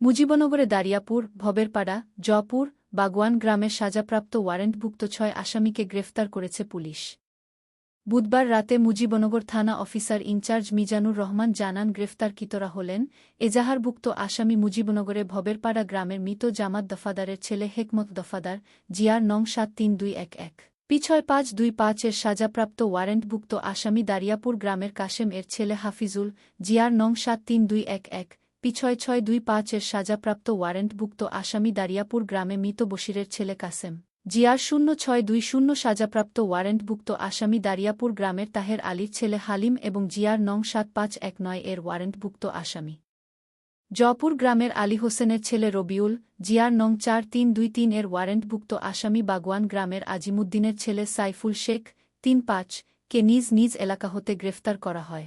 মুজিবনগরে দারিয়াপুর, ভবেরপাড়া, জয়পুর, বাগওয়ান গ্রামের সাজাপ্রাপ্ত ওয়ারেন্টভুক্ত ছয় আসামিকে গ্রেফতার করেছে পুলিশ। বুধবার রাতে মুজিবনগর থানা অফিসার ইনচার্জ মিজানুর রহমান জানান গ্রেফতারকৃতরা হলেন এজাহারভুক্ত আসামি মুজিবনগরে ভবেরপাড়া গ্রামের মৃত জামাত দফাদারের ছেলে হেকমত দফাদার, জিয়ার নং সাত তিন দুই এক এক। পিছয় পাঁচ দুই পাঁচের সাজাপ্রাপ্ত ওয়ারেন্টভুক্ত আসামি দারিয়াপুর গ্রামের কাশেম এর ছেলে হাফিজুল, জিয়ার নং সাত তিন দুই এক এক। পিছয় ছয় দুই পাঁচের সাজাপ্রাপ্ত ওয়ারেন্টভুক্ত আসামি দারিয়াপুর গ্রামে মৃত বশিরের ছেলে কাসেম। জিয়ার শূন্য ছয় দুই শূন্য সাজাপ্রাপ্ত ওয়ারেন্টভুক্ত আসামি দারিয়াপুর গ্রামের তাহের আলীর ছেলে হালিম এবং জিয়ার নং সাত পাঁচ এক নয় এর ওয়ারেন্টভুক্ত আসামি। জয়পুর গ্রামের আলী হোসেনের ছেলে রবিউল, জিয়ার নং চার তিন দুই তিন এর ওয়ারেন্টভুক্ত আসামি বাগওয়ান গ্রামের আজিমুদ্দিনের ছেলে সাইফুল শেখ, তিন পাঁচ, কে নিজ নিজ এলাকা হতে গ্রেফতার করা হয়।